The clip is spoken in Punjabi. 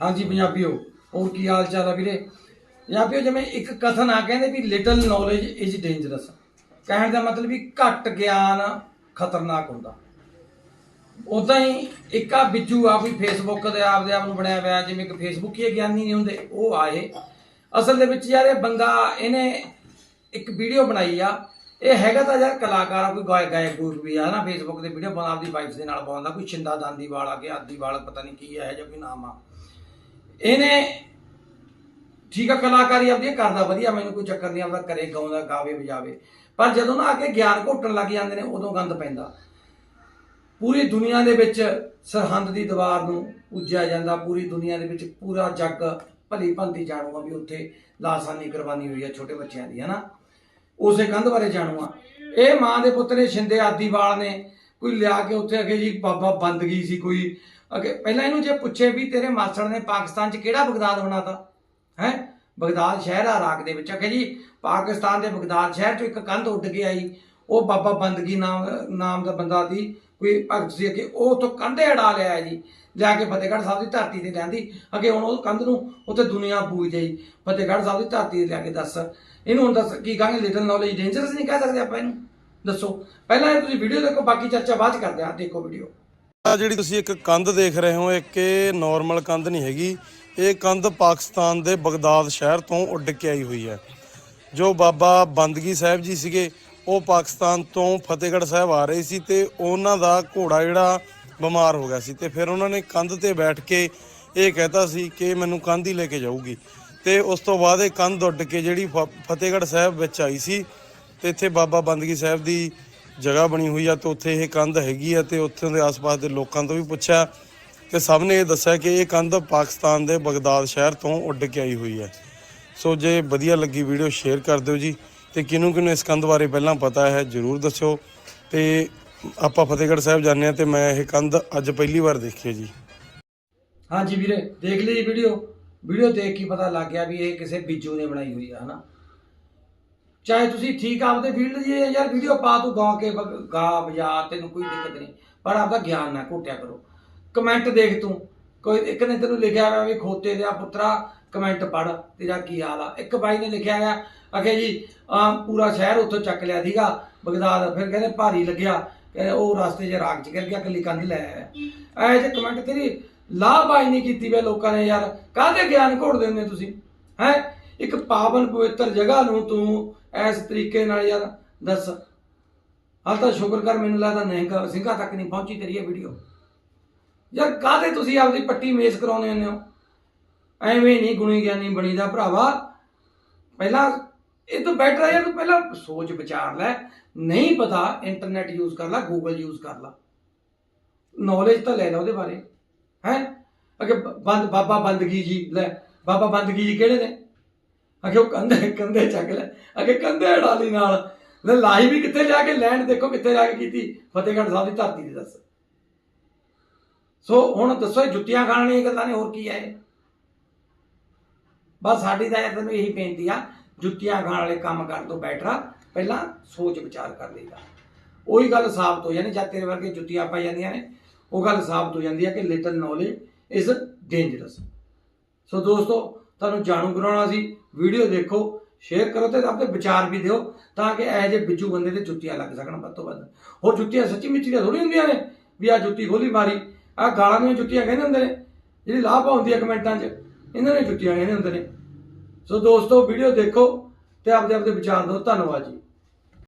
ਹਾਂਜੀ ਪੰਜਾਬੀਓ, ਹੋਰ ਕੀ ਹਾਲ ਚਾਲ ਆ ਵੀਰੇ? ਪੰਜਾਬੀਓ, ਜਿਵੇਂ ਇੱਕ ਕਥਨ ਆ, ਕਹਿੰਦੇ ਵੀ ਲਿਟਲ ਨੌਲੇਜ ਇਜ਼ ਡੇਂਜਰਸ ਕਹਿਣ ਦਾ ਮਤਲਬ ਵੀ ਘੱਟ ਗਿਆਨ ਖਤਰਨਾਕ ਹੁੰਦਾ। ਉਦਾਂ ਹੀ ਇੱਕ ਆ ਬਿੱਜੂ ਆ, ਕੋਈ ਫੇਸਬੁੱਕ ਦੇ ਆਪਦੇ ਆਪ ਨੂੰ ਬਣਿਆ ਹੋਇਆ, ਜਿਵੇਂ ਕਿ ਫੇਸਬੁੱਕ ਹੀ ਗਿਆਨੀ ਨਹੀਂ ਹੁੰਦੇ, ਉਹ ਆਏ ਅਸਲ ਦੇ ਵਿੱਚ ਯਾਰ ਇਹ ਬੰਦਾ, ਇਹਨੇ ਇੱਕ ਵੀਡੀਓ ਬਣਾਈ ਆ। ਇਹ ਹੈਗਾ ਤਾਂ ਯਾਰ ਕਲਾਕਾਰ ਆ ਕੋਈ ਗਾਇਕ ਗਾਇਕ ਗੂਕ ਵੀ ਆ ਨਾ ਫੇਸਬੁੱਕ ਤੇ ਵੀਡੀਓ ਬਣਾ ਆਪਦੀ ਵਾਈਫ ਦੇ ਨਾਲ ਪਾਉਂਦਾ, ਕੋਈ ਛਿੰਦਾ ਦਾਂਦੀ ਵਾਲਾ, ਕਿ ਆਦੀ ਵਾਲਾ, ਪਤਾ ਨਹੀਂ ਕੀ ਹੈ ਜਾਂ ਕੋਈ ਨਾਮ ਆ। ਇਹਨੇ ਠੀਕ ਆ, ਕਲਾਕਾਰੀ ਆਪਦੀ ਕਰਦਾ, ਵਧੀਆ, ਮੈਨੂੰ ਕੋਈ ਚੱਕਰ ਨਹੀਂ ਆਪਦਾ ਕਰੇ ਗਾਉਂਦਾ, ਗਾਵੇ, ਵਜਾਵੇ। ਪਰ ਜਦੋਂ ਨਾ ਆ ਗਿਆਨ ਘੋਟਣ ਲੱਗ ਜਾਂਦੇ ਨੇ, ਉਦੋਂ ਗੰਦ ਪੈਂਦਾ। ਪੂਰੀ ਦੁਨੀਆ ਦੇ ਵਿੱਚ ਸਰਹੰਦ ਦੀ ਦੀਵਾਰ ਨੂੰ ਪੂਜਿਆ ਜਾਂਦਾ, ਪੂਰੀ ਦੁਨੀਆ ਦੇ ਵਿੱਚ ਪੂਰਾ ਜੱਗ, ਭਲੀ ਭੰਤੀ ਜਾਣੂਗਾ ਵੀ ਉੱਥੇ ਲਾਸਾਨੀ ਕੁਰਬਾਨੀ ਹੋਈ ਆ ਛੋਟੇ ਬੱਚਿਆਂ ਦੀ, ਹਨਾ? ਉਸੇ ਕੰਧ ਬਾਰੇ ਜਾਣੂਗਾ ਇਹ ਮਾਂ ਦੇ ਪੁੱਤ ਨੇ ਸ਼ਿੰਦੇ ਆਦੀਵਾਲ ਨੇ, ਕੋਈ ਲਿਆ ਕੇ ਉੱਥੇ ਅਗੇ ਜੀ, ਬਾਬਾ ਬੰਦਗੀ ਸੀ, ਕੋਈ ਅਗੇ, ਪਹਿਲਾਂ ਇਹਨੂੰ ਜੇ ਪੁੱਛੇ ਵੀ ਤੇਰੇ ਮਾਸੜ ਨੇ ਪਾਕਿਸਤਾਨ 'ਚ ਕਿਹੜਾ ਬਗਦਾਦ ਬਣਾਤਾ? ਹੈ? ਬਗਦਾਦ ਸ਼ਹਿਰ ਆ ਰਾਗ ਦੇ ਵਿੱਚ। ਅਗੇ ਜੀ, ਪਾਕਿਸਤਾਨ ਦੇ ਬਗਦਾਦ ਸ਼ਹਿਰ 'ਚੋਂ ਇੱਕ ਕੰਧ ਉੱਡ ਕੇ ਆਈ। ਉਹ ਬਾਬਾ ਬੰਦਗੀ ਨਾਮ ਨਾਮ ਦਾ ਬੰਦਾ ਦੀ ਕੋਈ ਭਗਤ ਸੀ ਕਿ ਉਹ ਤੋਂ ਕੰਧੇ ਅੜਾ ਲਿਆ ਜੀ ਲਿਆ ਕੇ ਫਤਿਹਗੜ੍ਹ ਸਾਹਿਬ ਦੀ ਧਰਤੀ ਤੇ ਲਿਆਂਦੀ। ਅੱਗੇ ਹੁਣ ਉਹ ਕੰਧ ਨੂੰ ਉੱਥੇ ਦੁਨੀਆ ਪੂਜ ਜਾਈ ਫਤਿਹਗੜ੍ਹ ਸਾਹਿਬ ਦੀ ਧਰਤੀ ਤੇ ਲਿਆ ਕੇ ਦੱਸ। ਇਹਨੂੰ ਹੁਣ ਦੱਸ, ਕੀ ਕਹਾਂਗੇ ਲਿਟਲ ਨੌਲੇਜ ਡੇਂਜਰਸ ਨਹੀਂ ਕਹਿ ਸਕਦੇ ਆਪਾਂ ਇਹਨੂੰ? ਦੱਸੋ। ਪਹਿਲਾਂ ਇਹ ਤੁਸੀਂ ਵੀਡੀਓ ਦੇਖੋ, ਬਾਕੀ ਚਰਚਾ ਬਾਅਦ ਚ ਕਰਦੇ ਆ ਦੇਖੋ ਵੀਡੀਓ ਆ ਜਿਹੜੀ ਤੁਸੀਂ ਇੱਕ ਕੰਧ ਦੇਖ ਰਹੇ ਹੋ, ਇੱਕ ਇਹ ਨਾਰਮਲ ਕੰਧ ਨਹੀਂ ਹੈਗੀ। ਇਹ ਕੰਧ ਪਾਕਿਸਤਾਨ ਦੇ ਬਗਦਾਦ ਸ਼ਹਿਰ ਤੋਂ ਉੱਡ ਕੇ ਆਈ ਹੋਈ ਹੈ। ਜੋ ਬਾਬਾ ਬੰਦਗੀ ਸਾਹਿਬ ਜੀ ਸੀਗੇ, ਉਹ ਪਾਕਿਸਤਾਨ ਤੋਂ ਫਤਿਹਗੜ੍ਹ ਸਾਹਿਬ ਆ ਰਹੇ ਸੀ ਤੇ ਉਹਨਾਂ ਦਾ ਘੋੜਾ ਜਿਹੜਾ ਬਿਮਾਰ ਹੋ ਗਿਆ ਸੀ ਤੇ ਫਿਰ ਉਹਨਾਂ ਨੇ ਕੰਧ ਤੇ ਬੈਠ ਕੇ ਇਹ ਕਹਿਤਾ ਸੀ ਕਿ ਮੈਨੂੰ ਕੰਧ ਹੀ ਲੈ ਕੇ ਜਾਊਗੀ। ਤੇ ਉਸ ਤੋਂ ਬਾਅਦ ਇਹ ਕੰਧ ਉੱਡ ਕੇ ਜਿਹੜੀ ਫ- ਫਤਿਹਗੜ੍ਹ ਸਾਹਿਬ ਵਿੱਚ ਆਈ ਸੀ ਤੇ ਇੱਥੇ ਬਾਬਾ ਬੰਦਗੀ ਸਾਹਿਬ ਦੀ ਜਗ੍ਹਾ ਬਣੀ ਹੋਈ ਆ ਤੇ ਉੱਥੇ ਇਹ ਕੰਧ ਹੈਗੀ ਆ ਤੇ ਉੱਥੇ ਦੇ ਆਸ-ਪਾਸ ਦੇ ਲੋਕਾਂ ਤੋਂ ਵੀ ਪੁੱਛਿਆ ਤੇ ਸਭ ਨੇ ਇਹ ਦੱਸਿਆ ਕਿ ਇਹ ਕੰਧ ਪਾਕਿਸਤਾਨ ਦੇ ਬਗਦਾਦ ਸ਼ਹਿਰ ਤੋਂ ਉੱਡ ਕੇ ਆਈ ਹੋਈ ਹੈ ਸੋ ਜੇ ਵਧੀਆ ਲੱਗੀ ਵੀਡੀਓ ਸ਼ੇਅਰ ਕਰ ਦਿਓ ਜੀ ਤੇ ਕਿਹਨੂੰ ਕਿਹਨੂੰ ਇਸ ਕੰਧ ਬਾਰੇ ਪਹਿਲਾਂ ਪਤਾ ਹੈ ਜਰੂਰ ਦੱਸਿਓ। ਤੇ ਆਪਾਂ ਫਤਿਹਗੜ੍ਹ ਸਾਹਿਬ ਜਾਂਦੇ ਹਾਂ ਤੇ ਮੈਂ ਇਹ ਕੰਧ ਅੱਜ ਪਹਿਲੀ ਵਾਰ ਦੇਖੀ ਹੈ ਜੀ। ਹਾਂਜੀ ਵੀਰੇ, ਦੇਖ ਲਈ ਵੀਡੀਓ। ਵੀਡੀਓ ਦੇਖ ਕੇ ਪਤਾ ਲੱਗ ਗਿਆ ਵੀ ਇਹ ਕਿਸੇ ਬਿੱਜੂ ਨੇ ਬਣਾਈ ਹੋਈ ਆ, ਹਨਾ? ਚਾਹੇ ਤੁਸੀਂ ਠੀਕ ਆਪਦੇ ਫੀਲਡ ਦੀ ਯਾਰ ਵੀਡੀਓ ਪਾ ਤੂੰ ਗਾ ਕੇ ਵਗ- ਗਾ ਵਜਾ ਤੈਨੂੰ ਕੋਈ ਦਿੱਕਤ ਨਹੀਂ। ਪਰ ਆਪਦਾ ਗਿਆਨ ਨਾ ਘੋਟਿਆ ਕਰੋ। ਕਮੈਂਟ ਦੇਖ ਤੂੰ। ਕੋਈ ਇੱਕ ਨੇ ਤੈਨੂੰ ਲਿਖਿਆ ਹੋਇਆ ਵੀ ਖੋਤੇ ਦਿਆ ਪੁੱਤਰਾ ਕਮੈਂਟ ਪੜ ਤੇਰਾ ਕੀ ਹਾਲ ਆ? ਇੱਕ ਬਾਈ ਨੇ ਲਿਖਿਆ ਹੋਇਆ ਅਖੇ ਜੀ ਆ ਪੂਰਾ ਸ਼ਹਿਰ ਉੱਥੋਂ ਚੱਕ ਲਿਆ ਸੀਗਾ, ਬਗਦਾਦ, ਫਿਰ ਕਹਿੰਦੇ ਭਾਰੀ ਲੱਗਿਆ। ਕਹਿੰਦੇ ਉਹ ਰਸਤੇ 'ਚ ਰਾਗ 'ਚ ਗਿਰ ਗਿਆ ਕੱਲੀ ਕੰਧ ਲੈ ਆਇਆ। ਐ ਜੇ ਕਮੈਂਟ ਤੇਰੀ ਲਾਭਾਈ ਨਹੀਂ ਕੀਤੀ ਵੇ ਲੋਕਾਂ ਨੇ ਯਾਰ, ਕਾਹਦੇ ਗਿਆਨ ਘੋੜਦੇ ਹੁੰਦੇ ਤੁਸੀਂ? ਹੈ? ਇੱਕ ਪਾਵਨ ਪਵਿੱਤਰ ਜਗ੍ਹਾ ਨੂੰ ਤੂੰ ਇਸ ਤਰੀਕੇ ਨਾਲ ਯਾਰ ਦੱਸ। ਹਾਲ ਤਾਂ ਸ਼ੁਕਰ ਕਰ, ਮੈਨੂੰ ਲੱਗਦਾ ਨਹਿੰਗਾ ਸਿੰਘਾਂ ਤੱਕ ਨਹੀਂ ਪਹੁੰਚੀ ਤੇਰੀ ਇਹ ਵੀਡੀਓ ਯਾਰ ਕਾਹਦੇ ਤੁਸੀਂ ਆਪਦੀ ਪੱਟੀ ਮੇਸ ਕਰਾਉਂਦੇ ਹੁੰਦੇ ਹੋ? ਐਵੇਂ ਨਹੀਂ ਗੁਣੀ ਗਿਆਨੀ ਬਣੀਦਾ ਭਰਾਵਾ। ਪਹਿਲਾਂ ਇਹ ਤੋਂ ਬੈਟਰ ਹੈ ਯਾਰ, ਤੂੰ ਪਹਿਲਾਂ ਸੋਚ ਵਿਚਾਰ ਲੈ। ਨਹੀਂ ਪਤਾ ਇੰਟਰਨੈਟ ਯੂਜ਼ ਕਰ ਲੈ ਗੂਗਲ ਯੂਜ਼ ਕਰ ਲੈ। ਨੌਲੇਜ ਤਾਂ ਲੈ ਲੈ ਉਹਦੇ ਬਾਰੇ। ਹੈ? ਅਗੇ ਬੰਦ, ਬਾਬਾ ਬੰਦਗੀ ਜੀ, ਲੈ, ਬਾਬਾ ਬੰਦਗੀ ਜੀ ਕਿਹੜੇ ਨੇ? ਅਗੇ ਉਹ ਕੰਧੇ ਕੰਧੇ ਚੱਕ ਲੈ। ਅਗੇ ਕੰਧੇ ਅਡਾਲੀ ਨਾਲ। ਲੈ ਲਾਈ ਵੀ ਕਿੱਥੇ ਜਾ ਕੇ, ਲੈਣ ਦੇਖੋ ਕਿੱਥੇ ਜਾ ਕੇ ਕੀਤੀ। ਫਤਿਹਗੜ੍ਹ ਸਾਹਿਬ ਦੀ ਧਰਤੀ ਤੇ ਦੱਸ। ਸੋ ਹੁਣ ਦੱਸੋ, ਇਹ ਜੁੱਤੀਆਂ ਖਾਣ ਵਾਲੀਆਂ ਗੱਲਾਂ ਨੇ, ਹੋਰ ਕੀ ਹੈ ਬਸ ਸਾਡੀ ਤਾਂ ਇਹ ਤੈਨੂੰ ਇਹੀ ਬੇਨਤੀ ਆ, ਜੁੱਤੀਆਂ ਖਾਣ ਵਾਲੇ ਕੰਮ ਕਰਨ ਤੋਂ ਬੈਟਰ ਪਹਿਲਾਂ ਸੋਚ ਵਿਚਾਰ ਕਰ ਲਈਦਾ। ਉਹੀ ਗੱਲ ਸਾਬਤ ਹੋ ਜਾਂਦੀ, ਜਦ ਤੇਰੇ ਵਰਗੇ ਜੁੱਤੀਆਂ ਪਾਈ ਜਾਂਦੀਆਂ ਨੇ, ਉਹ ਗੱਲ ਸਾਬਤ ਹੋ ਜਾਂਦੀ ਹੈ ਕਿ little knowledge is dangerous so ਦੋਸਤੋ ਤੁਹਾਨੂੰ ਜਾਣੂ ਕਰਾਉਣਾ ਸੀ। ਵੀਡੀਓ ਦੇਖੋ ਸ਼ੇਅਰ ਕਰੋ ਤੇ ਆਪਣੇ ਵਿਚਾਰ ਵੀ ਦਿਓ ਤਾਂ ਕਿ ਇਹੋ ਜਿਹੇ ਬਿੱਜੂ ਬੰਦੇ ਤੇ ਜੁੱਤੀਆਂ ਲੱਗ ਸਕਣ ਵੱਧ ਤੋਂ ਵੱਧ। ਹੋਰ ਜੁੱਤੀਆਂ ਸੱਚੀ ਮਿੱਚੀ ਦੀਆਂ ਥੋੜੀ ਹੁੰਦੀਆਂ ਨੇ ਵੀ ਆ ਜੁੱਤੀ ਖੋਲੀ ਮਾਰੀ ਆ ਗਾਲਾਂ ਦੀਆਂ ਜੁੱਤੀਆਂ ਕਹਿੰਦੇ ਹੁੰਦੇ ਨੇ, ਜਿਹੜੀ ਲਾਭ ਆਉਂਦੀ ਹੈ ਕਮੈਂਟਾਂ 'ਚ, ਇਹਨਾਂ ਨੇ ਜੁੱਤੀਆਂ ਕਹਿੰਦੇ ਹੁੰਦੇ ਨੇ। ਸੋ ਦੋਸਤੋ, ਵੀਡੀਓ ਦੇਖੋ ਤੇ ਆਪਦੇ ਆਪਦੇ ਵਿਚਾਰ ਦਿਓ। ਧੰਨਵਾਦ ਜੀ।